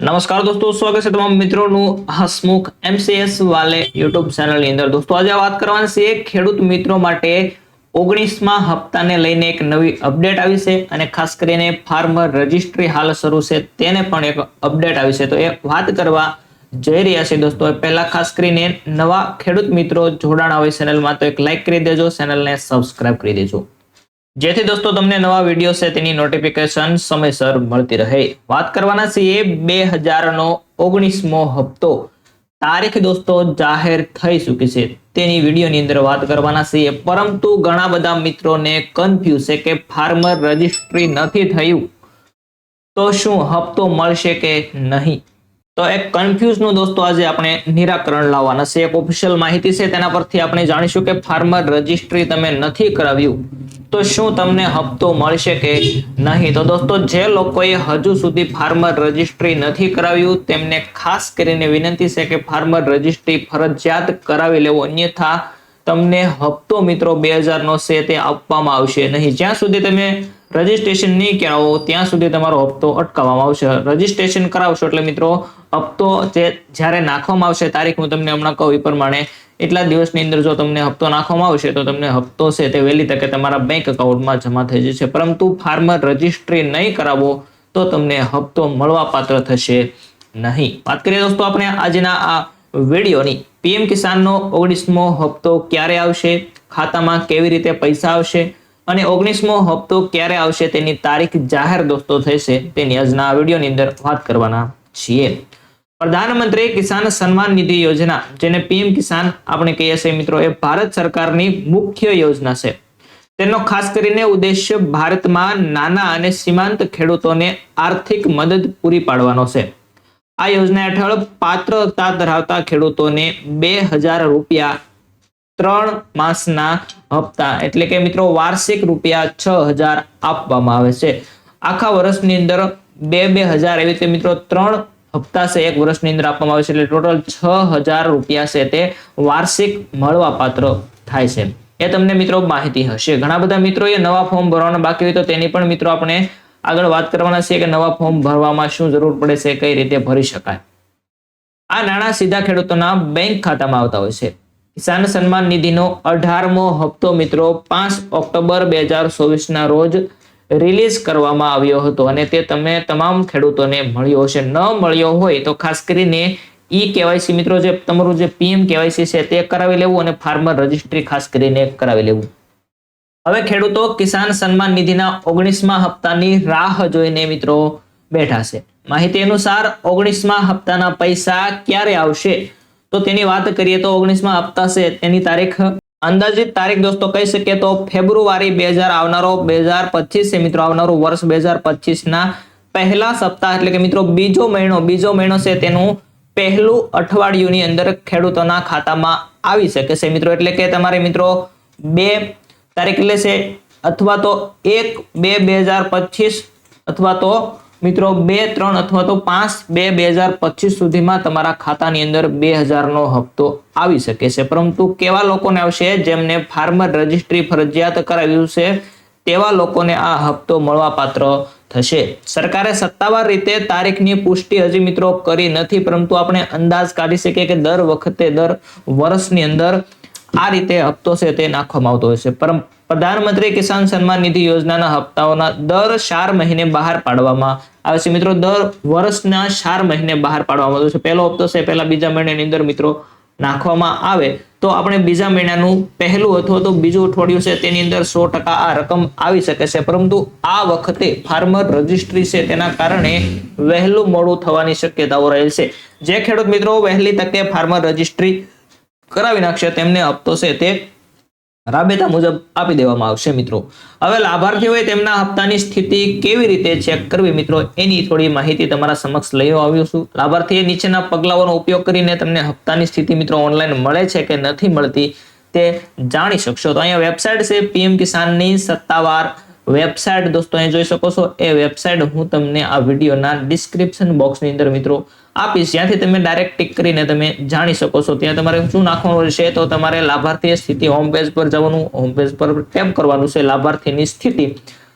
નમસ્કાર દોસ્તો, સ્વાગત છે તમામ મિત્રોનું હસમુખ એમસીએસ વાલે યુટ્યુબ ચેનલની અંદર. દોસ્તો, આજે વાત કરવાની છે ખેડૂત મિત્રો માટે ઓગણીસમાં હપ્તાને લઈને એક નવી અપડેટ આવી છે અને ખાસ કરીને ફાર્મર રજિસ્ટ્રી હાલ શરૂ છે તેને પણ એક અપડેટ આવી છે. તો એ વાત કરવા જઈ રહ્યા છે દોસ્તો. પહેલા ખાસ કરીને નવા ખેડૂત મિત્રો જોડાણ હોય ચેનલમાં તો એક લાઈક કરી દેજો ચેનલને સબસ્ક્રાઇબ કરી દેજો. જેથી દોસ્તો તમને નવા વીડિયો છે તેની નોટિફિકેશન સમયસર મળતી રહે. વાત કરવાના છીએ બે હજારનો ઓગણીસમો હપ્તો. તારીખ દોસ્તો જાહેર થઈ ચૂકી છે. તેની વિડીયોની અંદર વાત કરવાના છીએ. પરંતુ ઘણા બધા મિત્રોને કન્ફ્યુઝ છે કે ફાર્મર રજિસ્ટ્રી નથી થયું. તો શું હપ્તો મળશે કે નહીં? તો એક કન્ફ્યુઝનું દોસ્તો આજે આપણે નિરાકરણ લાવવાના છે. એક ઓફિશિયલ માહિતી છે, તેના પરથી આપણે જાણીશું કે ફાર્મર રજિસ્ટ્રી તમે નથી કરાવ્યું, તો શું તમને હપ્તો મળશે કે નહીં? તો દોસ્તો, જે લોકોએ હજુ સુધી ફાર્મર રજિસ્ટ્રી નથી કરાવ્યું, તેમને ખાસ કરીને વિનંતી છે કે ફાર્મર રજિસ્ટ્રી ફરજિયાત કરાવી લેવો. અન્યથા, તમને હપ્તો મિત્રો બે નો છે, તે આપવામાં આવશે નહીં. જ્યાં સુધી તમે રજિસ્ટ્રેશન નહીં કરાવો ત્યાં સુધી તમારો હપ્તો અટકાવવામાં આવશે. રજિસ્ટ્રેશન કરાવશો એટલે મિત્રો, હપ્તો જે જ્યારે નાખવામાં આવશે, તારીખ હું તમને હમણાં કહું એ પ્રમાણે, એટલા દિવસની અંદર જો તમને હપ્તો નાખવામાં આવશે, તો તમને હપ્તો છે તે વહેલી તકે તમારા બેંક એકાઉન્ટમાં જમા થઈ જશે. પરંતુ ફાર્મર રજિસ્ટ્રી નહીં કરાવો, તો તમને હપ્તો મળવા પાત્ર થશે નહીં. વાત કરીએ દોસ્તો આપણે આજના આ વિડીયોની. પીએમ કિસાનનો ઓગણીસમો હપ્તો ક્યારે આવશે? ખાતામાં કેવી રીતે પૈસા આવશે? અને ઓગણીસમો હપ્તો ક્યારે આવશે તેની તારીખ જાહેર દોસ્તો થશે તેની આજના વિડીયોની અંદર વાત કરવાના છીએ. પ્રધાનમંત્રી કિસાન સન્માન નિધિ યોજના, જેને પીએમ કિસાન આપણે કહીએ છીએ મિત્રો, એ ભારત સરકારની મુખ્ય યોજના છે. તેનો ખાસ કરીને ઉદ્દેશ્ય ભારતમાં નાના અને સીમાંત ખેડૂતોને આર્થિક મદદ પૂરી પાડવાનો છે. આ યોજના હેઠળ પાત્રતા ધરાવતા ખેડૂતોને બે હજાર રૂપિયા ત્રણ માસના હપ્તા. એટલે કે મિત્રો વાર્ષિક રૂપિયા છ હજાર આપવામાં આવે છે. આખા વર્ષની અંદર બે બે હજાર એવી રીતે મિત્રો ત્રણ હપ્તા છે એક વર્ષની અંદર આપવામાં આવે છે. એટલે ટોટલ છ હજાર રૂપિયા છે તે વાર્ષિક મળવા પાત્ર થાય છે. એ તમને મિત્રો માહિતી હશે. ઘણા બધા મિત્રોએ નવા ફોર્મ ભરવાના બાકી હોય તો તેની પણ મિત્રો આપણે આગળ વાત કરવાના છે કે નવા ફોર્મ ભરવામાં શું જરૂર પડે છે, કઈ રીતે ભરી શકાય. આ નાણાં સીધા ખેડૂતોના બેંક ખાતામાં આવતા હોય છે. કિસાન સન્માન નિધિનો અઢારમો હપ્તો મિત્રો પાંચ ઓક્ટોબર બે હજાર ચોવીસના રોજ રિલીઝ કરવામાં આવ્યો હતો અને તે તમે તમામ ખેડૂતોને મળ્યો હશે. ન મળ્યો હોય તો ખાસ કરીને ઈ કેવાયસી મિત્રો જે તમારું જે પીએમ કેવાયસી છે તે કરાવી લેવું અને ફાર્મર રજિસ્ટ્રી ખાસ કરીને કરાવી લેવું. હવે ખેડૂતો કિસાન સન્માન નિધિના ઓગણીસમા હપ્તાની રાહ જોઈને મિત્રો બેઠા છે. માહિતી અનુસાર ઓગણીસમા હપ્તાના પૈસા ક્યારે આવશે? તો તેની વાત કરીએ તો ઓગણીસમાં હપ્તા છે. તેની તારીખ અંદાજિત તારીખ દોસ્તો કહી શકીએ તો ફેબ્રુઆરી બે હજાર આવનારો, બે હજાર પચીસ છે મિત્રો આવનારું વર્ષ બે હજાર પચીસ ના પહેલા સપ્તાહ. એટલે કે મિત્રો બીજો મહિનો બીજો મહિનો છે તેનું પહેલું અઠવાડિયુંની અંદર ખેડૂતોના ખાતામાં આવી શકે છે મિત્રો. એટલે કે તમારે મિત્રો બે તારીખ લેશે અથવા તો એક બે બે હજાર પચીસ અથવા તો મિત્રો, બે, ત્રણ અથવા તો પાંચ, બે બે હજાર પચીસ સુધીમાં તમારા ખાતાની અંદર બે હજારનો હપ્તો આવી શકે છે. પરંતુ કેવા લોકોને આવશે? જેમને ફાર્મર રજિસ્ટ્રી ફરજિયાત કરાવ્યું છે, તેવા લોકોને આ હપ્તો મળવાપાત્ર થશે. સરકારે સત્તાવાર રીતે તારીખની પુષ્ટિ હજી મિત્રો કરી નથી, પરંતુ આપણે અંદાજ કાઢી શકીએ કે દર વખતે, દર વર્ષની અંદર આ રીતે હપ્તો છે તે નાખવામાં આવતો હોય છે. પ્રધાનમંત્રી કિસાન સન્માન નિધિ યોજનાના હપ્તાઓના દર ચાર મહિને બહાર પાડવામાં આવે છે. મિત્રો, દર વર્ષના ચાર મહિને બહાર પાડવામાં આવે છે. પહેલો હપ્તો છે, પહેલા બીજા મહિનાની અંદર મિત્રો નાખવામાં આવે. તો આપણે બીજા મહિનાનું પહેલું અથવા તો બીજું અઠવાડિયું છે, તેની અંદર સો ટકા આ રકમ આવી શકે છે. પરંતુ આ વખતે ફાર્મર રજિસ્ટ્રી છે, તેના કારણે વહેલું મોડું થવાની શક્યતાઓ રહેલ છે. જે ખેડૂત મિત્રો વહેલી તકે ફાર્મર રજિસ્ટ્રી કરાવી નાખશે, તેમને હપ્તો છે તે રાબેતા મુજબ આપી દેવામાં આવશે મિત્રો. હવે લાભાર્થીઓએ તેમના હપ્તાની સ્થિતિ કેવી રીતે ચેક કરવી મિત્રો? એની થોડી માહિતી તમારા સમક્ષ લઈ આવ્યો છું. લાભાર્થીએ નીચેના પગલાઓનો ઉપયોગ કરીને તમને હપ્તાની સ્થિતિ મિત્રો ઓનલાઈન મળે છે કે નથી મળતી તે જાણી શકશો. તો અહીંયા વેબસાઇટ છે પીએમ કિસાનની સત્તાવાર વેબસાઇટ દોસ્તો અહીં જોઈ શકો છો. એ વેબસાઇટ હું તમને આ વિડીયોના ડિસ્ક્રિપ્શન બોક્સની અંદર મિત્રો આપીશ. જ્યાંથી તમે ડાયરેક્ટ ટિક કરીને તમે જાણી શકો છો. ત્યાં તમારે શું નાખવાનું છે તો તમારે લાભાર્થી સ્થિતિ હોમ પેજ પર જવાનું હોમ પેજ પર ટેપ કરવાનું છે લાભાર્થીની સ્થિતિ.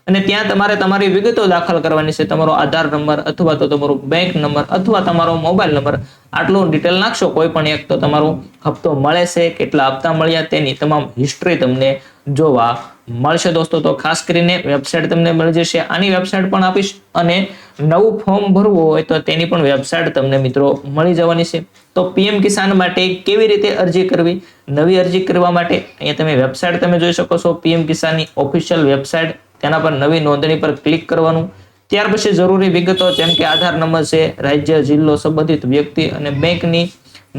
અને ત્યાં તમારે તમારી વિગતો દાખલ કરવાની છે. તમારો આધાર નંબર અથવા તો તમારો બેંક નંબર અથવા તમારો મોબાઈલ નંબર. આટલું ડિટેલ નાખશો કોઈ પણ એક તો તમારો હપ્તો મળે છે. કેટલા હપ્તા મળ્યા તેની તમામ હિસ્ટ્રી તમને જોવા મળશે દોસ્તો. તો ખાસ કરીને વેબસાઇટ તમને મળી જશે. આની વેબસાઇટ પણ આપીશ અને નવું ફોર્મ ભરવું હોય તો તેની પણ વેબસાઇટ તમને મિત્રો મળી જવાની છે. તો પીએમ કિસાન માટે કેવી રીતે અરજી કરવી? નવી અરજી કરવા માટે અહીંયા તમે વેબસાઇટ તમે જોઈ શકો છો. પીએમ કિસાનની ઓફિશિયલ વેબસાઇટ તેના પર નવી નોંધણી પર ક્લિક કરવાનું. ત્યાર પછી જરૂરી વિગતો જેમ કે આધાર નંબર છે, રાજ્ય, જિલ્લો, સંબંધિત વ્યક્તિ અને બેંકની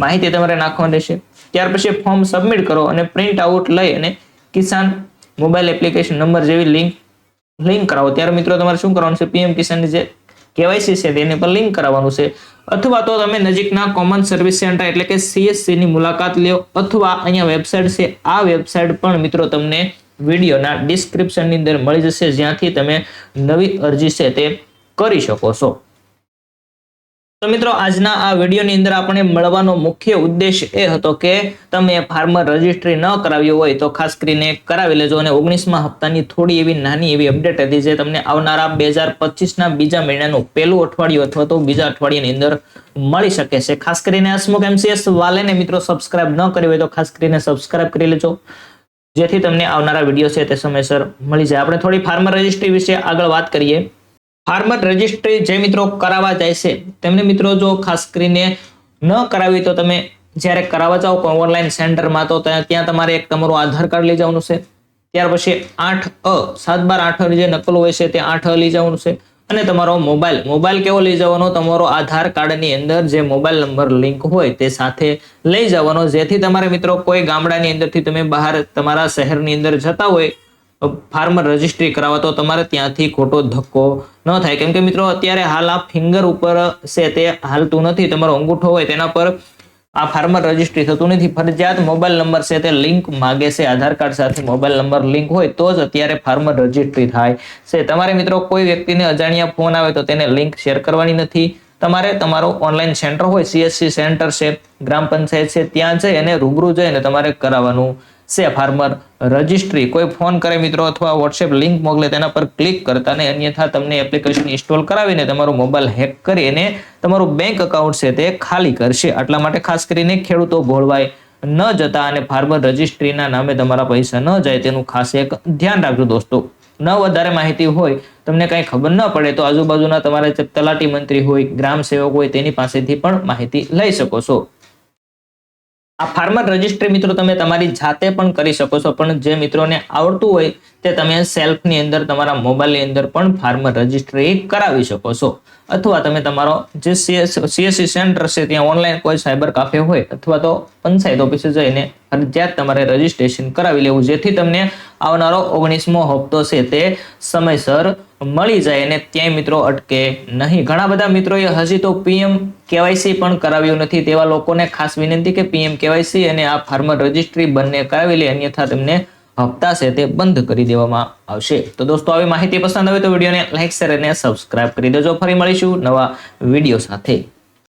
માહિતી તમારે નાખવાની રહેશે. ત્યાર પછી ફોર્મ સબમિટ કરો અને પ્રિન્ટ આઉટ લઈ અને કિસાન મોબાઈલ એપ્લિકેશન નંબર જેવી લિંક લિંક કરાવો. ત્યારે મિત્રો તમારે શું કરવાનું છે? પીએમ કિસાનની જે કેવાયસી છે, તેની પર લિંક કરાવવાનું છે. અથવા તો તમે નજીકના કોમન સર્વિસ સેન્ટર એટલે કે સીએસસી ની મુલાકાત લ્યો, અથવા અહીંયા વેબસાઇટ છે. આ વેબસાઇટ પણ મિત્રો તમને વિડીયોના ડિસ્ક્રિપ્શનની અંદર મળી જશે. જ્યાંથી તમે નવી અરજી છે તે કરી શકો છો. તો મિત્રો, આજના આ વિડીયોની અંદર આપણે મળવાનો મુખ્ય ઉદ્દેશ એ હતો કે તમે ફાર્મર રજિસ્ટ્રી ન કરાવ્યું હોય તો ખાસ કરીને કરાવી લેજો અને ઓગણીસમાં હપ્તાની થોડી એવી નાની એવી અપડેટ હતી જે તમને આવનારા બે હજાર પચીસના બીજા મહિનાનું પહેલું અઠવાડિયું અથવા તો બીજા અઠવાડિયાની અંદર મળી શકે છે. ખાસ કરીને હસમુખ એમસીએસ વાલેને મિત્રો સબસ્ક્રાઇબ ન કરી હોય તો ખાસ કરીને સબસ્ક્રાઇબ કરી લેજો. જેથી તમને આવનારા વીડિયો છે તે સમયસર મળી જાય. આપણે થોડી ફાર્મર રજિસ્ટ્રી વિશે આગળ વાત કરીએ. ફાર્મર રજિસ્ટ્રી જે મિત્રો કરાવવા જાય છે, તેમને મિત્રો જો ખાસ કરીને ન કરાવી તો તમે જ્યારે કરાવવા જાઓ ઓનલાઈન સેન્ટરમાં, તો ત્યાં તમારે એક તમારું આધાર કાર્ડ લઈ જવાનું છે. ત્યાર પછી આઠ અ, સાત બાર આઠ જે નકલ હોય છે તે આઠ અ લઈ જવાનું છે. અને તમારો મોબાઈલ મોબાઈલ કેવો લઈ જવાનો? તમારો આધાર કાર્ડની અંદર જે મોબાઈલ નંબર લિંક હોય તે સાથે લઈ જવાનો, જેથી તમારે મિત્રો કોઈ ગામડાની અંદરથી તમે બહાર તમારા શહેરની અંદર જતા હોય ફાર્મર રજિસ્ટ્રી કરાવવા, તો તમારે ત્યાંથી ખોટો ધક્કો ન થાય. કેમ કે મિત્રો, અત્યારે હાલ આ ફિંગર ઉપર છે તે હાલતું નથી. તમારો અંગૂઠો હોય તેના પર આ ફાર્મર રજિસ્ટ્રી થતું નથી. ફરજિયાત મોબાઈલ નંબર છે તે લિંક માગે છે. આધાર કાર્ડ સાથે મોબાઈલ નંબર લિંક હોય તો જ અત્યારે ફાર્મર રજિસ્ટ્રી થાય છે. તમારે મિત્રો, કોઈ વ્યક્તિને અજાણ્યા ફોન આવે તો તેને લિંક શેર કરવાની નથી. તમારે તમારો ઓનલાઈન સેન્ટર હોય સીએસસી સેન્ટર છે, ગ્રામ પંચાયત છે, ત્યાં જઈ અને રૂબરૂ જઈને તમારે કરાવવાનું છે ફાર્મર રજિસ્ટ્રી કોઈ ફોન કરે મિત્રો અથવા વોટ્સએપ લિંક મોકલે તેના પર ક્લિક કરતા ને અન્યથા તમને એપ્લિકેશન ઇન્સ્ટોલ કરાવીને તમારો મોબાઈલ હેક કરી અને તમારું બેંક અકાઉન્ટ છે તે ખાલી કરશે. આટલા માટે ખાસ કરીને ખેડૂતો ભોળવાય ન જતા અને ફાર્મર રજિસ્ટ્રીના નામે તમારા પૈસા ન જાય તેનું ખાસ એક ધ્યાન રાખજો દોસ્તો. ન વધારે માહિતી હોય, તમને કઈ ખબર ન પડે તો આજુબાજુના તમારા તલાટી મંત્રી હોય, ગ્રામ સેવક હોય તેની પાસેથી પણ માહિતી લઈ શકો છો. આ ફાર્મર રજિસ્ટ્રી મિત્રો તમે તમારી જાતે પણ કરી શકો છો, પણ જે મિત્રોને આવડતું હોય તે તમે સેલ્ફની અંદર તમારા મોબાઈલની અંદર પણ ફાર્મર રજિસ્ટ્રી કરાવી શકો છો. અથવા તમે તમારો જે સીએસસી સેન્ટર છે ત્યાં ઓનલાઈન કોઈ સાયબર કાફે હોય, અથવા તો પંચાયત ઓફિસે જઈને ફરજિયાત તમારે રજિસ્ટ્રેશન કરાવી લેવું, જેથી તમને આવનારો ઓગણીસમો હપ્તો છે તે સમયસર મળી જાય અને ત્યાંય મિત્રો અટકે નહીં. ઘણા બધા મિત્રોએ હજી તો પીએમ કેવાયસી પણ કરાવ્યું નથી. તેવા લોકોને ખાસ વિનંતી કે પીએમ કેવાયસી અને આ ફાર્મર રજિસ્ટ્રી બંને કરાવી લે, અન્યથા તેમને હપ્તા છે તે બંધ કરી દેવામાં આવશે. તો દોસ્તો, આવી માહિતી પસંદ આવે તો વિડીયોને લાઈક, શેર અને સબસ્ક્રાઇબ કરી દેજો. ફરી મળીશું નવા વીડિયો સાથે.